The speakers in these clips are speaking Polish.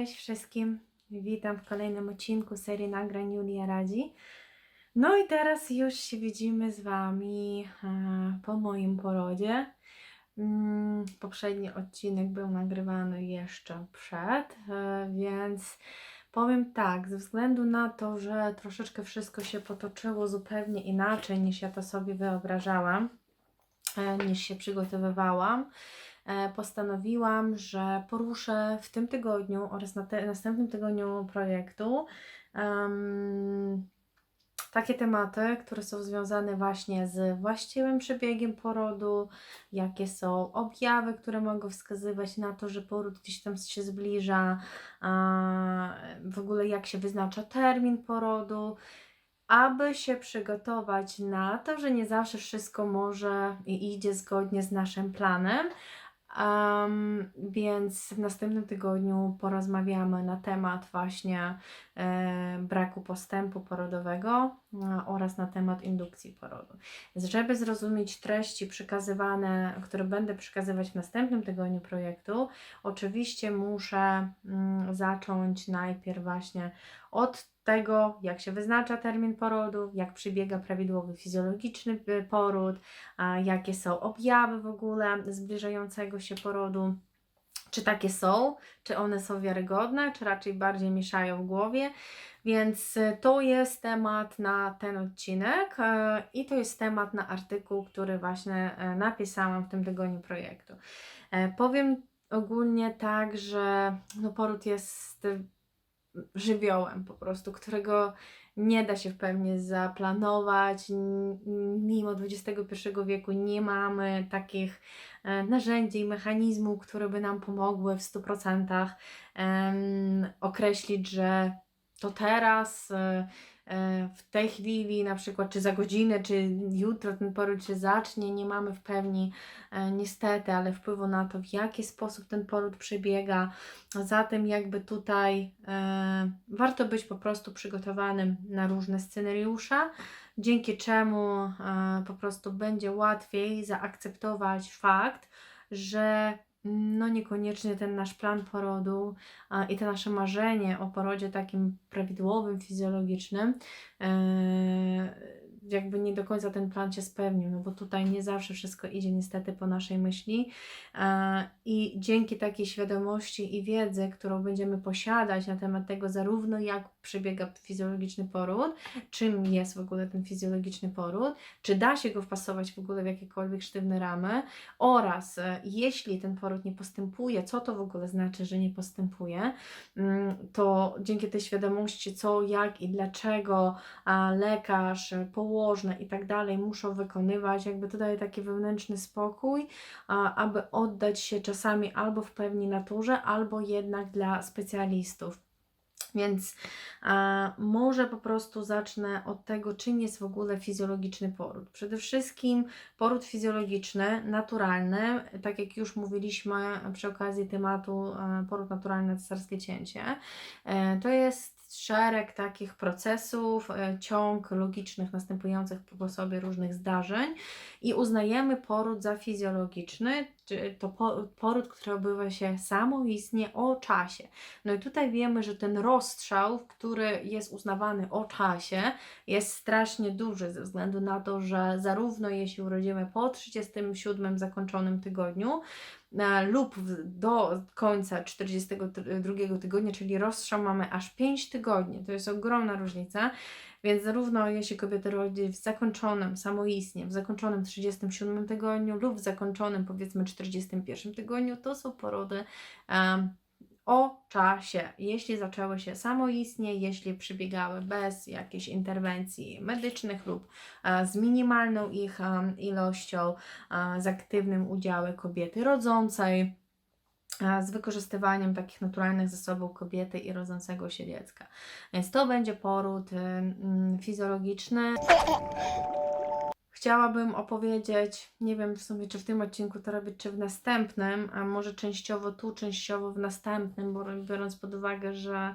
Cześć wszystkim. Witam w kolejnym odcinku serii nagrań Julia Radzi. No i teraz już się widzimy z Wami e, po moim porodzie. Mm, Poprzedni odcinek był nagrywany jeszcze przed, e, więc powiem tak, ze względu na to, że troszeczkę wszystko się potoczyło zupełnie inaczej niż ja to sobie wyobrażałam, e, niż się przygotowywałam, postanowiłam, że poruszę w tym tygodniu oraz na te, następnym tygodniu projektu em, takie tematy, które są związane właśnie z właściwym przebiegiem porodu, jakie są objawy, które mogą wskazywać na to, że poród gdzieś tam się zbliża, a w ogóle jak się wyznacza termin porodu aby się przygotować na to, że nie zawsze wszystko może i idzie zgodnie z naszym planem. Em, więc w następnym tygodniu porozmawiamy na temat właśnie braku postępu porodowego e, oraz na temat indukcji porodu. Żeby zrozumieć treści przekazywane, które będę przekazywać w następnym tygodniu projektu, oczywiście muszę mm, zacząć najpierw właśnie od tego, jak się wyznacza termin porodu, jak przebiega prawidłowy fizjologiczny y, poród, jakie są objawy w ogóle zbliżającego się porodu. Czy takie są, czy one są wiarygodne, czy raczej bardziej mieszają w głowie. Więc y, to jest temat na ten odcinek e, i to jest temat na artykuł, który właśnie e, napisałam w tym tygodniu projektu. E, Powiem ogólnie tak, że no poród jest żywiołem po prostu, którego nie da się w pełni zaplanować. Mimo XXI wieku nie mamy takich e, narzędzi i mechanizmów, które by nam pomogły w 100% em, określić, że to teraz, e, w tej chwili, na przykład, czy za godzinę, czy jutro ten poród się zacznie, nie mamy w pełni e, niestety, ale wpływu na to, w jaki sposób ten poród przebiega. Zatem jakby tutaj e, warto być po prostu przygotowanym na różne scenariusze, dzięki czemu e, po prostu będzie łatwiej zaakceptować fakt, że no niekoniecznie ten nasz plan porodu a, i to nasze marzenie o porodzie takim prawidłowym, fizjologicznym, e, jakby nie do końca ten plan się spełnił, no bo tutaj nie zawsze wszystko idzie niestety po naszej myśli e, i dzięki takiej świadomości i wiedzy, którą będziemy posiadać na temat tego zarówno jak przebiega fizjologiczny poród, czym jest w ogóle ten fizjologiczny poród, czy da się go wpasować w ogóle w jakiekolwiek sztywne ramy oraz e, jeśli ten poród nie postępuje, co to w ogóle znaczy, że nie postępuje, mm, to dzięki tej świadomości co, jak i dlaczego lekarz, położne i tak dalej muszą wykonywać, jakby to daje taki wewnętrzny spokój, aby oddać się czasami albo w pewnej naturze, albo jednak dla specjalistów. Więc a, może po prostu zacznę od tego, czym jest w ogóle fizjologiczny poród. Przede wszystkim poród fizjologiczny, naturalny, tak jak już mówiliśmy przy okazji tematu e, poród naturalny, cesarskie cięcie, e, to jest szereg takich procesów, e, ciąg logicznych następujących po sobie różnych zdarzeń i uznajemy poród za fizjologiczny, to po- poród, który odbywa się samoistnie o czasie. No i tutaj wiemy, że ten rozstrzał, który jest uznawany o czasie, jest strasznie duży ze względu na to, że zarówno jeśli urodzimy po 37 zakończonym tygodniu, e, lub do końca 42 tygodnia, czyli rozstrzał mamy aż 5 tygodni. To jest ogromna różnica. Więc zarówno jeśli kobieta rodzi w zakończonym samoistnie, w zakończonym 37 tygodniu lub w zakończonym powiedzmy 41 tygodniu, to są porody em, o czasie. Jeśli zaczęły się samoistnie, jeśli przebiegały bez jakichś interwencji medycznych lub e, z minimalną ich em, ilością, e, z aktywnym udziałem kobiety rodzącej, z wykorzystywaniem takich naturalnych zasobów kobiety i rodzącego się dziecka. Więc to będzie poród ym, fizjologiczny. Chciałabym opowiedzieć, nie wiem w sumie czy w tym odcinku to robić, czy w następnym, a może częściowo tu, częściowo w następnym, biorąc pod uwagę, że E,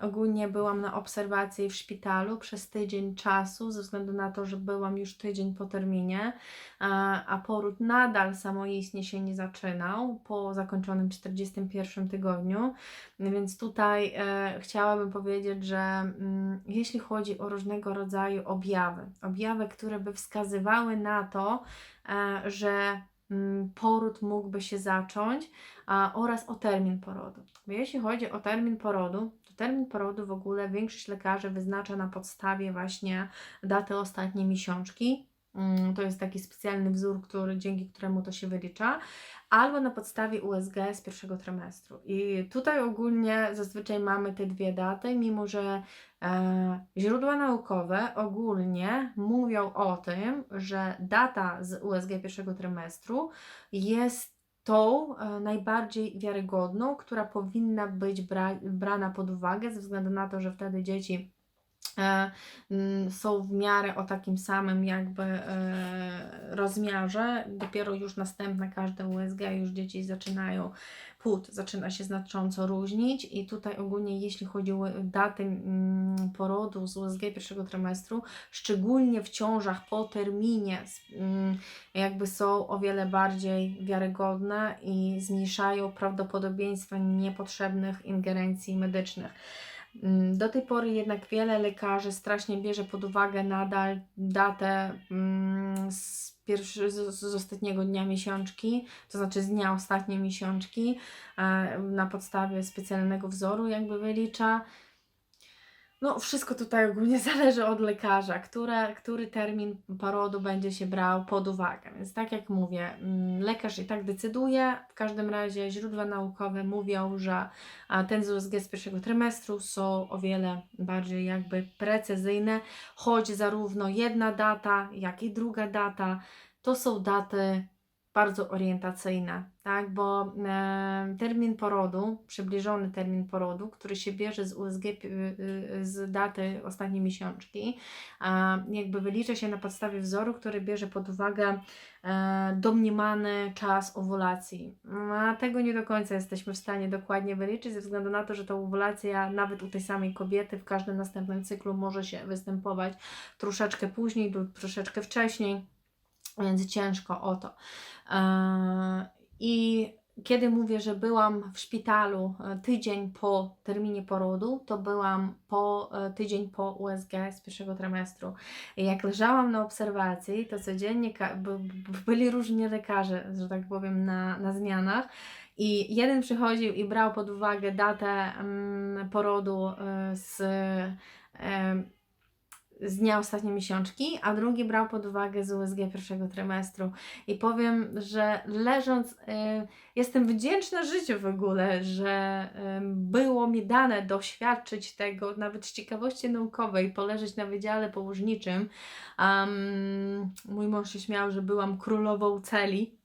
ogólnie byłam na obserwacji w szpitalu przez tydzień czasu, ze względu na to, że byłam już tydzień po terminie, a, poród nadal samoistnie się nie zaczynał po zakończonym 41 tygodniu. Więc tutaj e, chciałabym powiedzieć, że mm, jeśli chodzi o różnego rodzaju objawy, objawy, które by wskazywały na to, e, że mm, poród mógłby się zacząć oraz o termin porodu. Jeśli chodzi o termin porodu, termin porodu w ogóle większość lekarzy wyznacza na podstawie właśnie daty ostatniej miesiączki. Mm, To jest taki specjalny wzór, który, dzięki któremu to się wylicza, albo na podstawie USG z pierwszego trymestru. I tutaj ogólnie zazwyczaj mamy te dwie daty, mimo że e, źródła naukowe ogólnie mówią o tym, że data z USG pierwszego trymestru jest tą e, najbardziej wiarygodną, która powinna być bra brana pod uwagę, ze względu na to, że wtedy dzieci są w miarę o takim samym jakby e, rozmiarze. Dopiero już następne każde USG już dzieci zaczynają płód zaczyna się znacząco różnić i tutaj ogólnie jeśli chodzi o daty mm, porodu z USG pierwszego trymestru, szczególnie w ciążach po terminie mm, jakby są o wiele bardziej wiarygodne i zmniejszają prawdopodobieństwo niepotrzebnych ingerencji medycznych. Mm, Do tej pory jednak wiele lekarzy strasznie bierze pod uwagę nadal datę mm, z, pierwszy, z, ostatniego dnia miesiączki, to znaczy z dnia ostatniej miesiączki, e, na podstawie specjalnego wzoru jakby wylicza. No, wszystko tutaj ogólnie zależy od lekarza, które, który termin porodu będzie się brał pod uwagę. Więc tak jak mówię, mm, lekarz i tak decyduje. W każdym razie źródła naukowe mówią, że ten USG z pierwszego trymestru są o wiele bardziej jakby precyzyjne, choć zarówno jedna data, jak i druga data to są daty bardzo orientacyjne, tak? Bo e, termin porodu, przybliżony termin porodu, który się bierze z USG, y, y, z daty ostatniej miesiączki, a jakby wylicza się na podstawie wzoru, który bierze pod uwagę e, domniemany czas owulacji. A tego nie do końca jesteśmy w stanie dokładnie wyliczyć, ze względu na to, że ta owulacja nawet u tej samej kobiety w każdym następnym cyklu może się występować troszeczkę później lub troszeczkę wcześniej więc ciężko o to. Eee, I kiedy mówię, że byłam w szpitalu e, tydzień po terminie porodu, to byłam po e, tydzień po USG z pierwszego trymestru. I jak leżałam na obserwacji, to codziennie byli różni lekarze, że tak powiem, na, na zmianach. I jeden przychodził i brał pod uwagę datę mm, porodu e, z, z dnia ostatniej miesiączki, a drugi brał pod uwagę z USG pierwszego trymestru. I powiem, że leżąc, y, jestem wdzięczna życiu w ogóle, że y, było mi dane doświadczyć tego, nawet z ciekawości naukowej, poleżeć na wydziale położniczym. Um, mój mąż się śmiał, że byłam królową celi.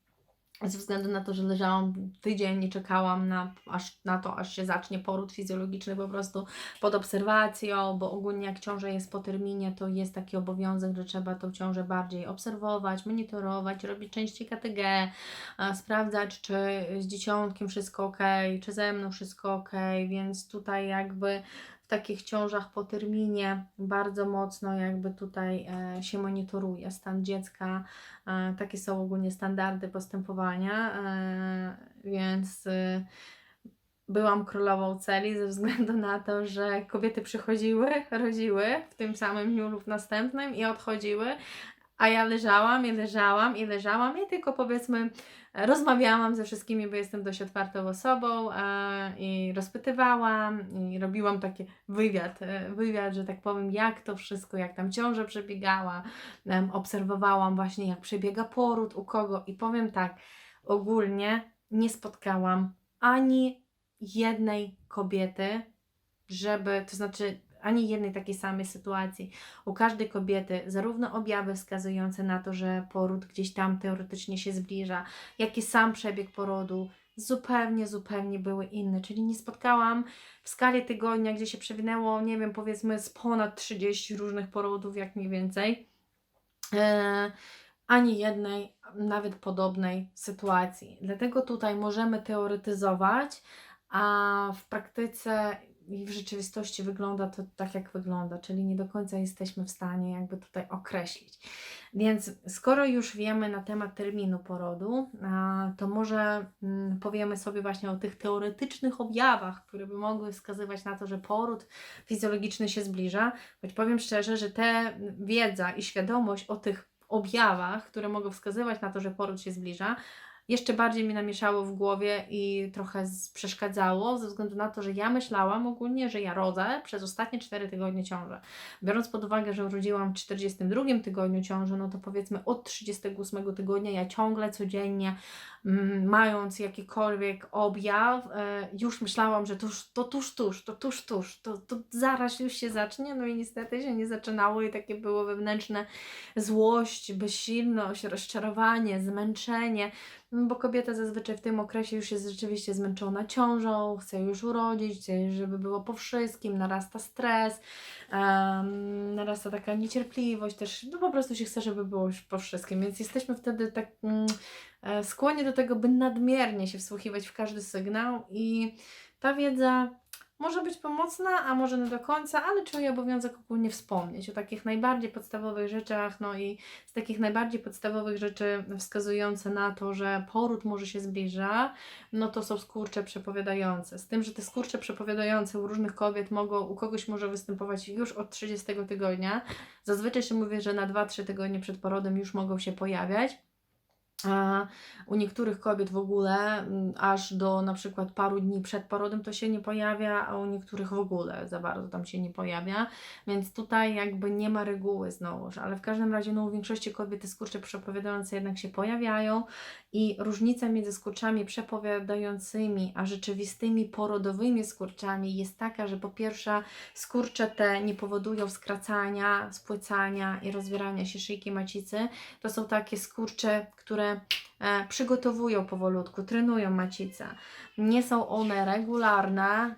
Ze względu na to, że leżałam tydzień i czekałam na, aż, na to, aż się zacznie poród fizjologiczny po prostu pod obserwacją, bo ogólnie jak ciąża jest po terminie, to jest taki obowiązek, że trzeba tą ciążę bardziej obserwować, monitorować, robić częściej KTG, sprawdzać, czy z dzieciątkiem wszystko ok, czy ze mną wszystko ok, więc tutaj jakby w takich ciążach po terminie bardzo mocno jakby tutaj e, się monitoruje stan dziecka, e, takie są ogólnie standardy postępowania, e, więc byłam królową celi ze względu na to, że kobiety przychodziły, rodziły w tym samym dniu lub następnym i odchodziły, a ja leżałam i leżałam i leżałam. I tylko powiedzmy rozmawiałam ze wszystkimi, bo jestem dość otwartą osobą e, i rozpytywałam i robiłam taki wywiad, e, wywiad, że tak powiem, jak to wszystko, jak tam ciąża przebiegała, obserwowałam właśnie jak przebiega poród, u kogo. I powiem tak, ogólnie nie spotkałam ani jednej kobiety, żeby, to znaczy ani jednej takiej samej sytuacji. U każdej kobiety zarówno objawy wskazujące na to, że poród gdzieś tam teoretycznie się zbliża, jak i sam przebieg porodu zupełnie, zupełnie były inne. Czyli nie spotkałam w skali tygodnia, gdzie się przewinęło, nie wiem, powiedzmy z ponad 30 różnych porodów, jak mniej więcej. E, ani jednej, nawet podobnej sytuacji. Dlatego tutaj możemy teoretyzować, a w praktyce i w rzeczywistości wygląda to tak, jak wygląda, czyli nie do końca jesteśmy w stanie jakby tutaj określić. Więc skoro już wiemy na temat terminu porodu, to może mm, powiemy sobie właśnie o tych teoretycznych objawach, które by mogły wskazywać na to, że poród fizjologiczny się zbliża. Choć powiem szczerze, że te wiedza i świadomość o tych objawach, które mogą wskazywać na to, że poród się zbliża, jeszcze bardziej mi namieszało w głowie i trochę przeszkadzało, ze względu na to, że ja myślałam ogólnie, że ja rodzę przez ostatnie 4 tygodnie ciąży. Biorąc pod uwagę, że urodziłam w 42 tygodniu ciąży, no to powiedzmy od 38 tygodnia ja ciągle codziennie, mm, mając jakikolwiek objaw, e, już myślałam, że tuż, to tuż, tuż, to tuż, tuż, to, to zaraz już się zacznie, no i niestety się nie zaczynało i takie było wewnętrzne złość, bezsilność, rozczarowanie, zmęczenie, no bo kobieta zazwyczaj w tym okresie już jest rzeczywiście zmęczona ciążą, chce już urodzić, chce, żeby było po wszystkim, narasta stres, em, narasta taka niecierpliwość też, no po prostu się chce, żeby było już po wszystkim, więc jesteśmy wtedy tak mm, e, skłonni do tego, by nadmiernie się wsłuchiwać w każdy sygnał i ta wiedza może być pomocna, a może nie do końca, ale czuję obowiązek ogólnie wspomnieć o takich najbardziej podstawowych rzeczach, no i z takich najbardziej podstawowych rzeczy wskazujące na to, że poród może się zbliża, no to są skurcze przepowiadające. Z tym, że te skurcze przepowiadające u różnych kobiet mogą, u kogoś może występować już od 30 tygodnia. Zazwyczaj się mówi, że na 2-3 tygodnie przed porodem już mogą się pojawiać. A u niektórych kobiet w ogóle mm, aż do na przykład paru dni przed porodem to się nie pojawia, a u niektórych w ogóle za bardzo tam się nie pojawia, więc tutaj jakby nie ma reguły znowuż, ale w każdym razie no, u większości kobiet te skurcze przepowiadające jednak się pojawiają i różnica między skurczami przepowiadającymi a rzeczywistymi porodowymi skurczami jest taka, że po pierwsze skurcze te nie powodują skracania, spłycania i rozwierania się szyjki macicy, to są takie skurcze, które e, przygotowują powolutku, trenują macicę. Nie są one regularne,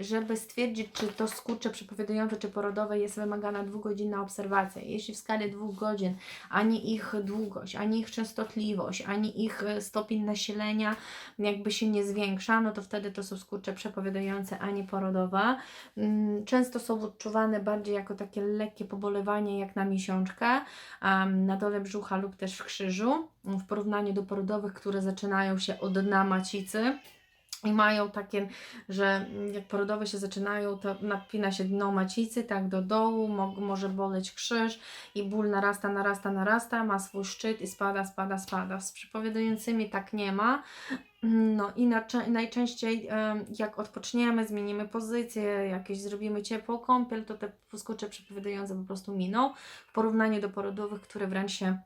żeby stwierdzić, czy to skurcze przepowiadające czy porodowe jest wymagana dwugodzinna obserwacja. Jeśli w skali dwóch godzin ani ich długość, ani ich częstotliwość, ani ich e, stopień nasilenia jakby się nie zwiększa, no to wtedy to są skurcze przepowiadające, a nie porodowe. Mm, Często są odczuwane bardziej jako takie lekkie pobolewanie jak na miesiączkę, na dole brzucha lub też w krzyżu, w porównaniu do porodowych, które zaczynają się od dna macicy. I mają takie, że jak porodowe się zaczynają, to napina się dno macicy, tak do dołu, mo może boleć krzyż i ból narasta, narasta, narasta, ma swój szczyt i spada, spada, spada. Z przepowiadającymi tak nie ma. No i nacze- najczęściej jak odpoczniemy, zmienimy pozycję, jakieś zrobimy ciepłą kąpiel, to te skurcze przepowiadające po prostu miną w porównaniu do porodowych, które wręcz się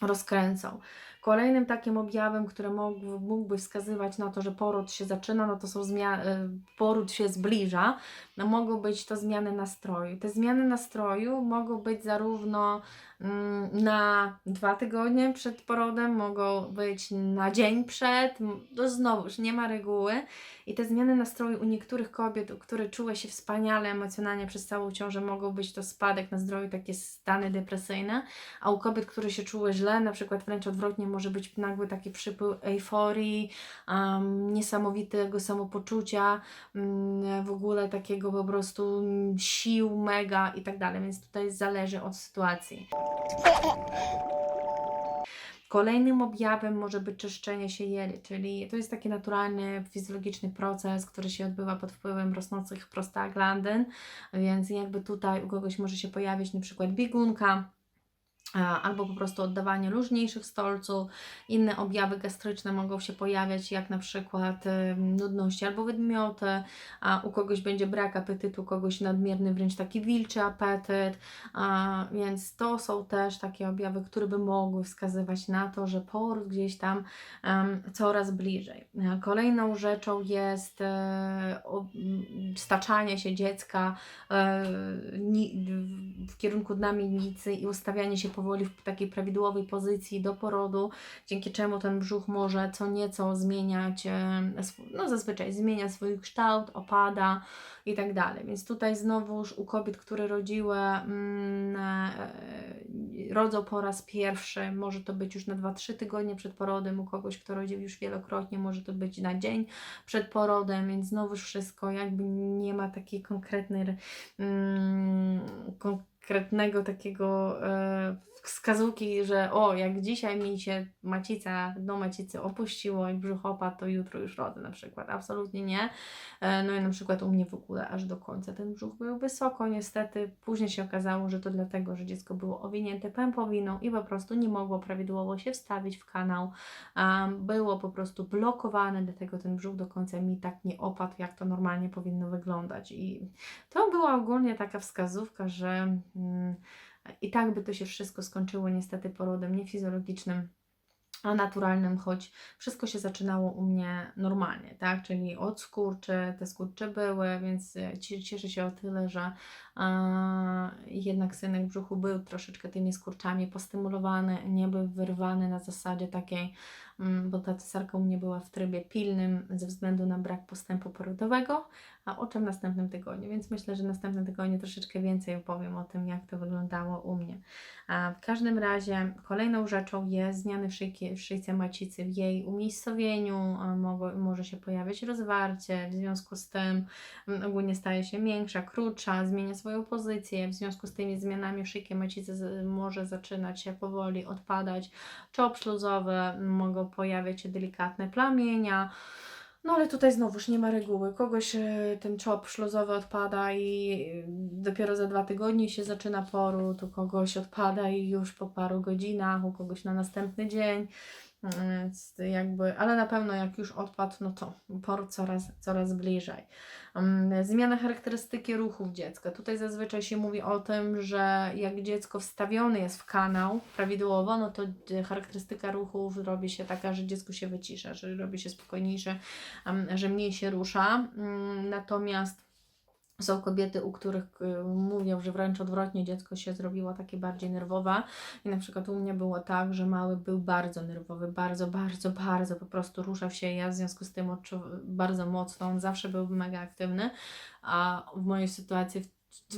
rozkręcą. Kolejnym takim objawem, który mógł, mógłby wskazywać na to, że poród się zaczyna, no to są zmiany, poród się zbliża, no mogą być to zmiany nastroju. Te zmiany nastroju mogą być zarówno mm, na dwa tygodnie przed porodem, mogą być na dzień przed, to znowuż nie ma reguły. I te zmiany nastroju u niektórych kobiet, które czuły się wspaniale emocjonalnie przez całą ciążę, mogą być to spadek nastroju, takie stany depresyjne, a u kobiet, które się czuły źle, na przykład wręcz odwrotnie, może być nagły taki przypływ euforii, um, niesamowitego samopoczucia, mm, w ogóle takiego po prostu sił mega i tak dalej, więc tutaj zależy od sytuacji. Kolejnym objawem może być czyszczenie się jeli, czyli to jest taki naturalny, fizjologiczny proces, który się odbywa pod wpływem rosnących prostaglandyn, więc jakby tutaj u kogoś może się pojawić przykład biegunka, albo po prostu oddawanie luźniejszych stolców. Inne objawy gastryczne mogą się pojawiać, jak na przykład nudności albo wydmioty, a u kogoś będzie brak apetytu, u kogoś nadmierny, wręcz taki wilczy apetyt, a, więc to są też takie objawy, które by mogły wskazywać na to, że poród gdzieś tam em, coraz bliżej. E, Kolejną rzeczą jest e, staczanie się dziecka e, ni, w kierunku dna miednicy i ustawianie się powoli powoli w takiej prawidłowej pozycji do porodu, dzięki czemu ten brzuch może co nieco zmieniać, e, no zazwyczaj zmienia swój kształt, opada i tak dalej. Więc tutaj znowuż u kobiet, które rodziły, mm, e, rodzą po raz pierwszy, może to być już na 2-3 tygodnie przed porodem, u kogoś, kto rodził już wielokrotnie, może to być na dzień przed porodem, więc znowuż wszystko jakby nie ma takiej konkretnej, mm, konkretnego takiego e, wskazówki, że o, jak dzisiaj mi się macica, do macicy opuściło i brzuch opadł, to jutro już rodzę na przykład. Absolutnie nie. E, No i na przykład u mnie w ogóle aż do końca ten brzuch był wysoko, niestety. Później się okazało, że to dlatego, że dziecko było owinięte pępowiną i po prostu nie mogło prawidłowo się wstawić w kanał. Było po prostu blokowane, dlatego ten brzuch do końca mi tak nie opadł, jak to normalnie powinno wyglądać. I to była ogólnie taka wskazówka, że mm, i tak by to się wszystko skończyło niestety porodem niefizjologicznym, a naturalnym, choć wszystko się zaczynało u mnie normalnie, tak? Czyli od skurczy, te skurcze były, więc e, cie- cieszę się o tyle, że e, jednak synek w brzuchu był troszeczkę tymi skurczami postymulowany, nie był wyrwany na zasadzie takiej, mm, bo ta cesarka u mnie była w trybie pilnym ze względu na brak postępu porodowego, a o czym w następnym tygodniu, więc myślę, że w następnym tygodniu troszeczkę więcej opowiem o tym, jak to wyglądało u mnie. A w każdym razie kolejną rzeczą jest zmiany w, szyjki, w szyjce macicy, w jej umiejscowieniu, mogło, może się pojawiać rozwarcie, w związku z tym mm, ogólnie staje się większa, krótsza, zmienia swoją pozycję, w związku z tymi zmianami szyjki macicy może zaczynać się powoli odpadać. Czop śluzowy, mogą pojawiać się delikatne plamienia, no ale tutaj znowuż nie ma reguły. Kogoś e, ten czop śluzowy odpada i e, dopiero za dwa tygodnie się zaczyna poród, u kogoś odpada i już po paru godzinach, u kogoś na następny dzień. Więc jakby, ale na pewno jak już odpadł, no to poród coraz, coraz bliżej. Zmiana charakterystyki ruchów dziecka. Tutaj zazwyczaj się mówi o tym, że jak dziecko wstawione jest w kanał prawidłowo, no to e, charakterystyka ruchów robi się taka, że dziecko się wycisza, że robi się spokojniejsze, że mniej się rusza. Mm, Natomiast są kobiety, u których y, mówią, że wręcz odwrotnie dziecko się zrobiło takie bardziej nerwowe. I na przykład u mnie było tak, że mały był bardzo nerwowy, bardzo, bardzo, bardzo po prostu ruszał się. Ja w związku z tym bardzo mocno, on zawsze był mega aktywny, a w mojej sytuacji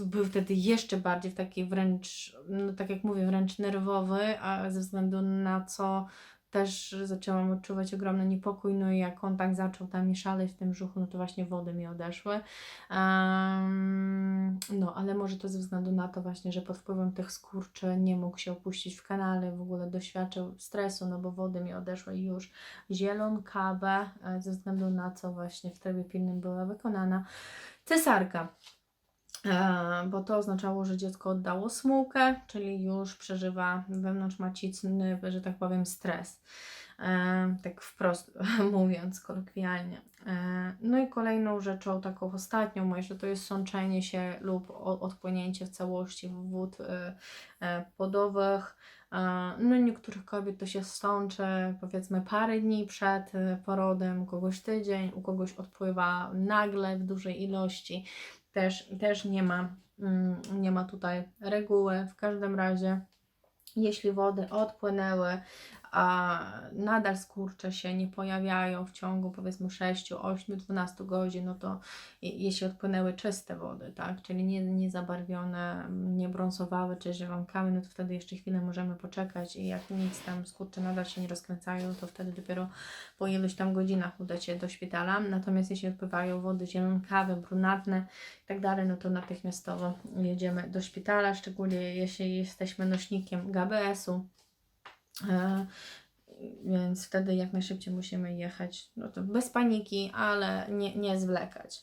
był wtedy jeszcze bardziej w takiej wręcz, no tak jak mówię, wręcz nerwowy, a ze względu na co też zaczęłam odczuwać ogromny niepokój, no i jak on tak zaczął tam mi szaleć w tym brzuchu, no to właśnie wody mi odeszły. Em, no, ale może to ze względu na to właśnie, że pod wpływem tych skurczy nie mógł się opuścić w kanale, w ogóle doświadczył stresu, no bo wody mi odeszły już zielon, kawę, e, ze względu na co właśnie w trybie pilnym była wykonana cesarka. E, bo to oznaczało, że dziecko oddało smułkę, czyli już przeżywa wewnątrzmacicny, że tak powiem, stres. E, tak wprost mówiąc, kolokwialnie. E, no i kolejną rzeczą, taką ostatnią, myślę, to jest sączenie się lub odpłynięcie w całości wód e, płodowych. E, No niektórych kobiet to się sączy powiedzmy parę dni przed porodem, kogoś tydzień, u kogoś odpływa nagle w dużej ilości też, też nie ma, mm, nie ma tutaj reguły. W każdym razie, jeśli wody odpłynęły, a nadal skurcze się nie pojawiają w ciągu powiedzmy 6, 8, 12 godzin, no to jeśli odpłynęły czyste wody, tak, czyli nie, nie zabarwione, nie brązowały czy zielonkami, no to wtedy jeszcze chwilę możemy poczekać i jak nic tam skurcze nadal się nie rozkręcają, to wtedy dopiero po iluś tam godzinach udać się do szpitala. Natomiast jeśli odpływają wody zielonkawe, brunatne i tak no to natychmiastowo jedziemy do szpitala, szczególnie jeśli jesteśmy nośnikiem GBS-u. E, Więc wtedy jak najszybciej musimy jechać, no to bez paniki, ale nie, nie zwlekać.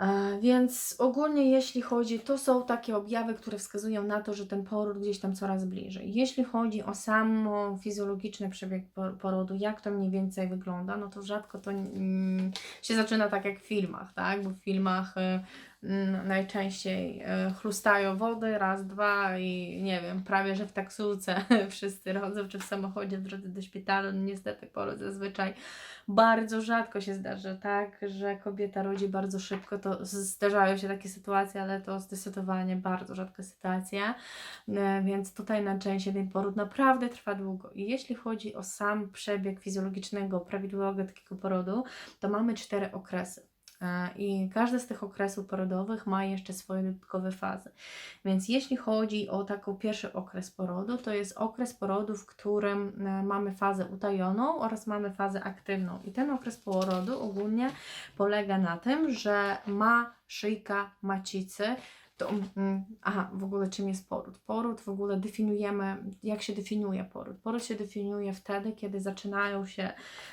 E, Więc ogólnie jeśli chodzi, to są takie objawy, które wskazują na to, że ten poród gdzieś tam coraz bliżej. Jeśli chodzi o samo fizjologiczny przebieg po- porodu, jak to mniej więcej wygląda, no to rzadko to mm, się zaczyna tak jak w filmach, tak? Bo w filmach y, najczęściej e, chlustają wody, raz, dwa i nie wiem, prawie że w taksówce wszyscy rodzą, czy w samochodzie w drodze do szpitala, no niestety poród zazwyczaj bardzo rzadko się zdarza, tak, że kobieta rodzi bardzo szybko, to zdarzają się takie sytuacje, ale to zdecydowanie bardzo rzadka sytuacja, E, więc tutaj najczęściej ten poród naprawdę trwa długo. I jeśli chodzi o sam przebieg fizjologicznego, prawidłowego takiego porodu, to mamy cztery okresy. E, I każdy z tych okresów porodowych ma jeszcze swoje dodatkowe fazy. Więc jeśli chodzi o taki pierwszy okres porodu, to jest okres porodu, w którym e, mamy fazę utajoną oraz mamy fazę aktywną. I ten okres porodu ogólnie polega na tym, że ma szyjka macicy. To, aha, w ogóle czym jest poród? Poród w ogóle definiujemy, jak się definiuje poród? Poród się definiuje wtedy, kiedy zaczynają się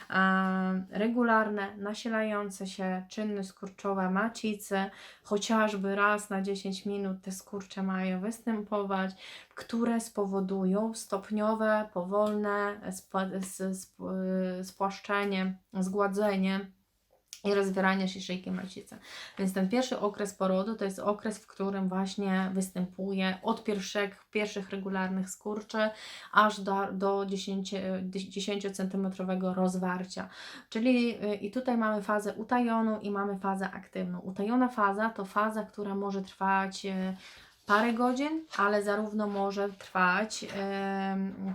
e, regularne, nasilające się czynne skurczowe macicy, chociażby raz na 10 minut te skurcze mają występować, które spowodują stopniowe, powolne y, spłaszczenie, zgładzenie i rozwieranie się szyjki macicy. Więc ten pierwszy okres porodu to jest okres, w którym właśnie występuje od pierwszych, pierwszych regularnych skurczy aż do, do 10, 10 cm rozwarcia. Czyli y, i tutaj mamy fazę utajoną i mamy fazę aktywną. Utajona faza to faza, która może trwać y, parę godzin, ale zarówno może trwać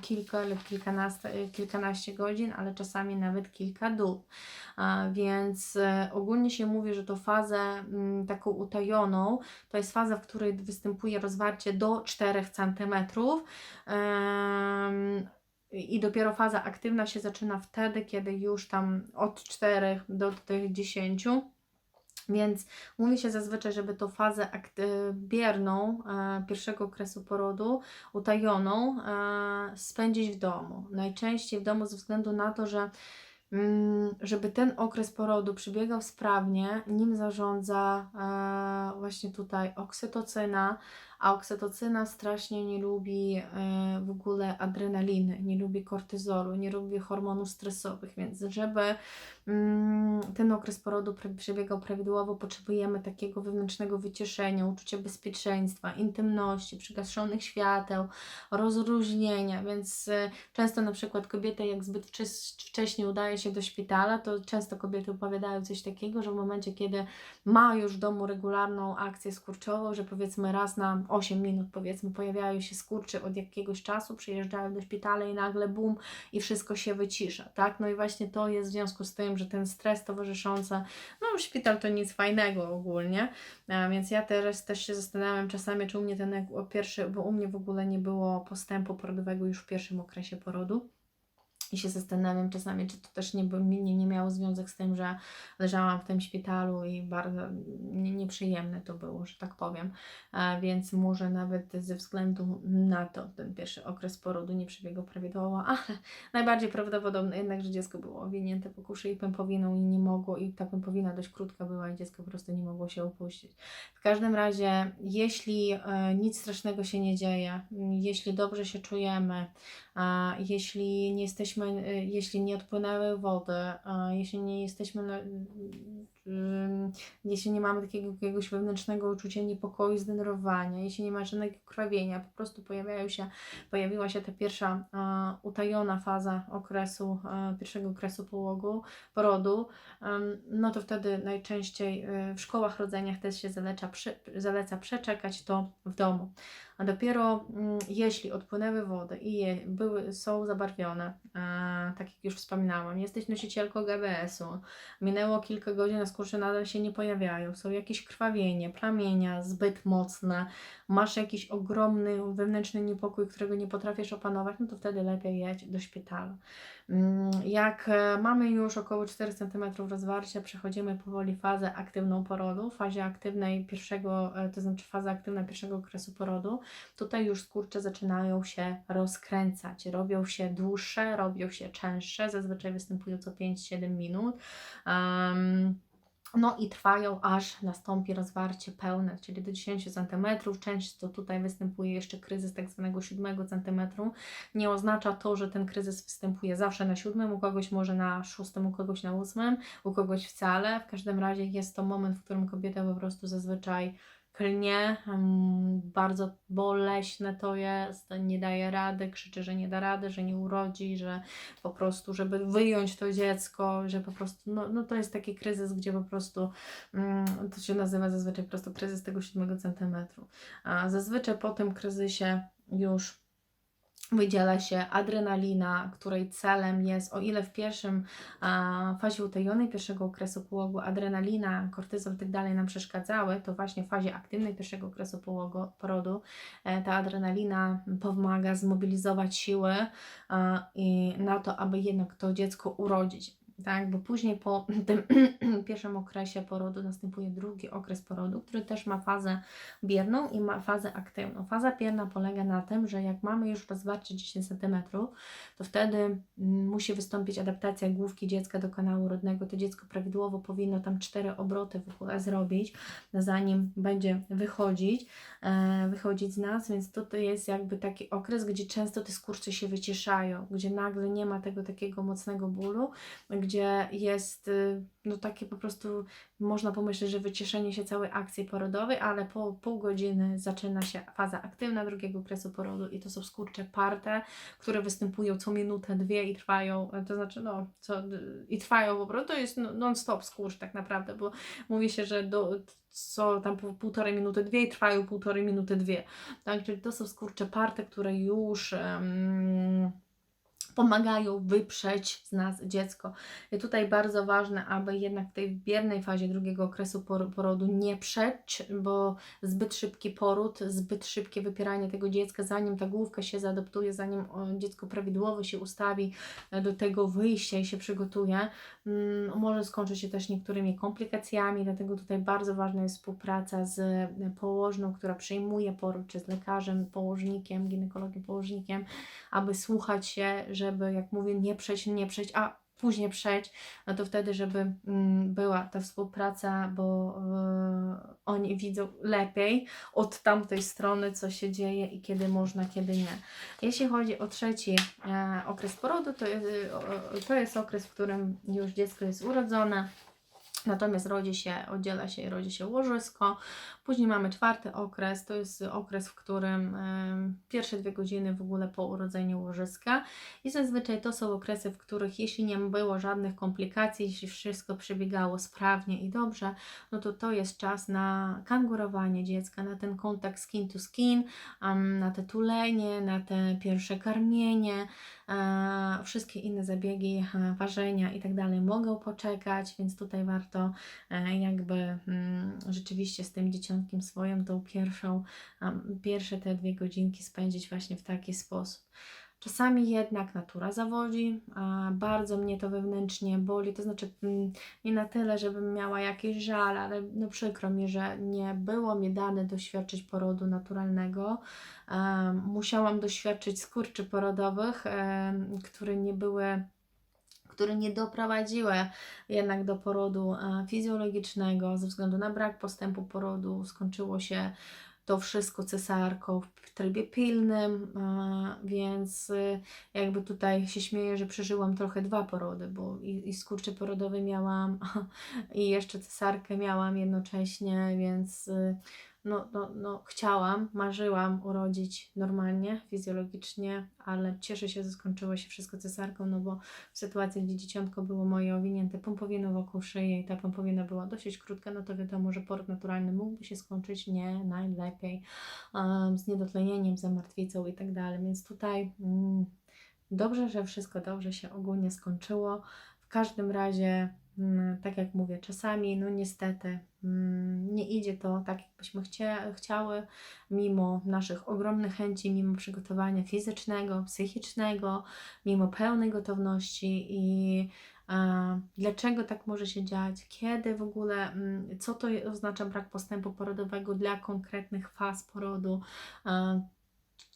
kilka lub kilkanaście, kilkanaście godzin, ale czasami nawet kilka dób. Więc e, ogólnie się mówi, że to fazę mm, taką utajoną, to jest faza, w której występuje rozwarcie do 4 cm. I dopiero faza aktywna się zaczyna wtedy, kiedy już tam od 4 do tych 10. Więc mówi się zazwyczaj, żeby tą fazę bierną e, pierwszego okresu porodu, utajoną, e, spędzić w domu. Najczęściej w domu ze względu na to, że mm, żeby ten okres porodu przebiegał sprawnie, nim zarządza e, właśnie tutaj oksytocyna, a oksytocyna strasznie nie lubi w ogóle adrenaliny, nie lubi kortyzolu, nie lubi hormonów stresowych, więc żeby ten okres porodu przebiegał prawidłowo, potrzebujemy takiego wewnętrznego wycieszenia, uczucia bezpieczeństwa, intymności, przygaszonych świateł, rozluźnienia, więc e, często na przykład kobieta jak zbyt wcześnie udaje się do szpitala, to często kobiety opowiadają coś takiego, że w momencie, kiedy ma już w domu regularną akcję skurczową, że powiedzmy raz na 8 minut powiedzmy pojawiają się skurcze od jakiegoś czasu, przyjeżdżają do szpitala i nagle bum i wszystko się wycisza, tak? No i właśnie to jest w związku z tym, że ten stres towarzyszący, no szpital to nic fajnego ogólnie, więc ja teraz też się zastanawiam czasami, czy u mnie ten pierwszy, bo u mnie w ogóle nie było postępu porodowego już w pierwszym okresie porodu. I się zastanawiam czasami, czy to też nie, nie, nie miało związek z tym, że leżałam w tym szpitalu i bardzo nie, nieprzyjemne to było, że tak powiem. A więc może nawet ze względu na to ten pierwszy okres porodu nie przebiegał prawidłowo, ale najbardziej prawdopodobne jednak, że dziecko było owinięte po kuszy i pępowiną i nie mogło, i ta pępowina dość krótka była i dziecko po prostu nie mogło się upuścić. W każdym razie, jeśli e, nic strasznego się nie dzieje, jeśli dobrze się czujemy, jeśli nie jesteśmy, e, jeśli nie odpłynęły wody, jeśli nie jesteśmy, jeśli nie mamy takiego jakiegoś wewnętrznego uczucia niepokoju, zdenerwowania, jeśli nie ma żadnego krwawienia, po prostu pojawiają się, pojawiła się ta pierwsza a, utajona faza okresu, a, pierwszego okresu połogu, porodu, Em, no to wtedy najczęściej y, w szkołach rodzeniach też się zaleca, prze, zaleca przeczekać to w domu. A dopiero mm, jeśli odpłynęły wody i je, były, są zabarwione, e, tak jak już wspominałam, jesteś nosicielką GBS-u, minęło kilka godzin, a skurcze nadal się nie pojawiają, są jakieś krwawienie, plamienia zbyt mocne, masz jakiś ogromny wewnętrzny niepokój, którego nie potrafisz opanować, no to wtedy lepiej jedź do szpitala. Mm, Jak e, mamy już około 4 cm rozwarcia, przechodzimy powoli fazę aktywną porodu. Fazie aktywnej pierwszego, e, to znaczy faza aktywna pierwszego okresu porodu, tutaj już skurcze zaczynają się rozkręcać, robią się dłuższe, robią się częstsze, zazwyczaj występują co 5-7 minut. Um, No i trwają aż nastąpi rozwarcie pełne, czyli do 10 cm. Często tutaj występuje jeszcze kryzys tak zwanego 7 cm. Nie oznacza to, że ten kryzys występuje zawsze na 7, u kogoś może na 6, u kogoś na 8, u kogoś wcale. W każdym razie jest to moment, w którym kobieta po prostu zazwyczaj klnie, bardzo boleśne to jest, nie daje rady, krzyczy, że nie da rady, że nie urodzi, że po prostu, żeby wyjąć to dziecko, że po prostu, no, no to jest taki kryzys, gdzie po prostu, mm, to się nazywa zazwyczaj po prostu kryzys tego 7 centymetru. A zazwyczaj po tym kryzysie już wydziela się adrenalina, której celem jest, o ile w pierwszym a, fazie utajnionej pierwszego okresu połogu adrenalina, kortyzol i tak nam przeszkadzały, to właśnie w fazie aktywnej pierwszego okresu połogu, porodu e, ta adrenalina pomaga zmobilizować siły a, i na to, aby jednak to dziecko urodzić tak? Bo później po tym pierwszym okresie porodu następuje drugi okres porodu, który też ma fazę bierną i ma fazę aktywną. Faza bierna polega na tym, że jak mamy już rozwarcie 10 cm, to wtedy mm, musi wystąpić adaptacja główki dziecka do kanału rodnego. To dziecko prawidłowo powinno tam cztery obroty w ogóle zrobić, zanim będzie wychodzić, e, wychodzić z nas, więc to, to jest jakby taki okres, gdzie często te skurcze się wyciszają, gdzie nagle nie ma tego takiego mocnego bólu, gdzie jest y, no takie po prostu, można pomyśleć, że wycieszenie się całej akcji porodowej, ale po pół godziny zaczyna się faza aktywna drugiego okresu porodu i to są skurcze parte, które występują co minutę, dwie i trwają, to znaczy no, co, i trwają po prostu, to jest no, non-stop skurcz tak naprawdę, bo mówi się, że do, co tam po półtorej minuty, dwie i trwają półtorej minuty, dwie. Tak, czyli to są skurcze parte, które już... Um, pomagają wyprzeć z nas dziecko. I tutaj bardzo ważne, aby jednak w tej biernej fazie drugiego okresu porodu nie przeć, bo zbyt szybki poród, zbyt szybkie wypieranie tego dziecka, zanim ta główka się zaadoptuje, zanim dziecko prawidłowo się ustawi e, do tego wyjścia i się przygotuje, mm, może skończyć się też niektórymi komplikacjami, dlatego tutaj bardzo ważna jest współpraca z położną, która przejmuje poród, czy z lekarzem, położnikiem, ginekologiem, położnikiem, aby słuchać się, żeby, jak mówię, nie przejść, nie przejść, a później przejść, no to wtedy, żeby mm, była ta współpraca, bo yy, oni widzą lepiej od tamtej strony, co się dzieje i kiedy można, kiedy nie. Jeśli chodzi o trzeci e, okres porodu, to jest, e, to jest okres, w którym już dziecko jest urodzone, Natomiast rodzi się, oddziela się i rodzi się łożysko. Później mamy czwarty okres, to jest okres, w którym y, pierwsze dwie godziny w ogóle po urodzeniu łożyska. I zazwyczaj to są okresy, w których jeśli nie było żadnych komplikacji, jeśli wszystko przebiegało sprawnie i dobrze, no to to jest czas na kangurowanie dziecka, na ten kontakt skin to skin, um, na te tulenie, na te pierwsze karmienie, wszystkie inne zabiegi, e, ważenia i tak dalej mogą poczekać, więc tutaj warto e, jakby mm, rzeczywiście z tym dzieciątkiem swoim tą pierwszą, pierwsze te dwie godzinki spędzić właśnie w taki sposób. Czasami jednak natura zawodzi, a bardzo mnie to wewnętrznie boli, to znaczy mm, nie na tyle, żebym miała jakiś żal, ale no przykro mi, że nie było mi dane doświadczyć porodu naturalnego. Musiałam doświadczyć skurczy porodowych, które nie były które nie doprowadziły jednak do porodu e, fizjologicznego ze względu na brak postępu porodu. Skończyło się to wszystko cesarką w trybie pilnym, więc y, jakby tutaj się śmieję, że przeżyłam trochę dwa porody, bo i, i skurcze porodowe miałam i jeszcze cesarkę miałam jednocześnie, więc y, no, no, no, chciałam, marzyłam urodzić normalnie, fizjologicznie, ale cieszę się, że skończyło się wszystko cesarką, no bo w sytuacji, gdzie dzieciątko było moje owinięte pompowino wokół szyi i ta pompowina była dosyć krótka, no to wiadomo, że poród naturalny mógłby się skończyć nie najlepiej um, z niedotlenieniem, zamartwicą i tak dalej, więc tutaj mm, dobrze, że wszystko dobrze się ogólnie skończyło. W każdym razie tak jak mówię, czasami, no niestety, mm, nie idzie to tak, jakbyśmy chcia, chciały, mimo naszych ogromnych chęci, mimo przygotowania fizycznego, psychicznego, mimo pełnej gotowości i a, dlaczego tak może się dziać, kiedy w ogóle, mm, co to oznacza brak postępu porodowego dla konkretnych faz porodu, a,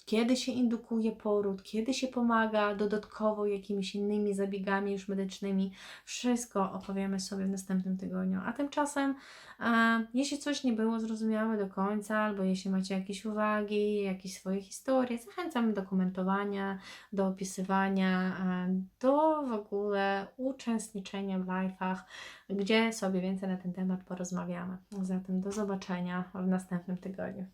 kiedy się indukuje poród, kiedy się pomaga dodatkowo jakimiś innymi zabiegami już medycznymi. Wszystko opowiemy sobie w następnym tygodniu. A tymczasem, e, jeśli coś nie było zrozumiałe do końca, albo jeśli macie jakieś uwagi, jakieś swoje historie, zachęcam do komentowania, do opisywania, e, do w ogóle uczestniczenia w live'ach, gdzie sobie więcej na ten temat porozmawiamy. Zatem do zobaczenia w następnym tygodniu.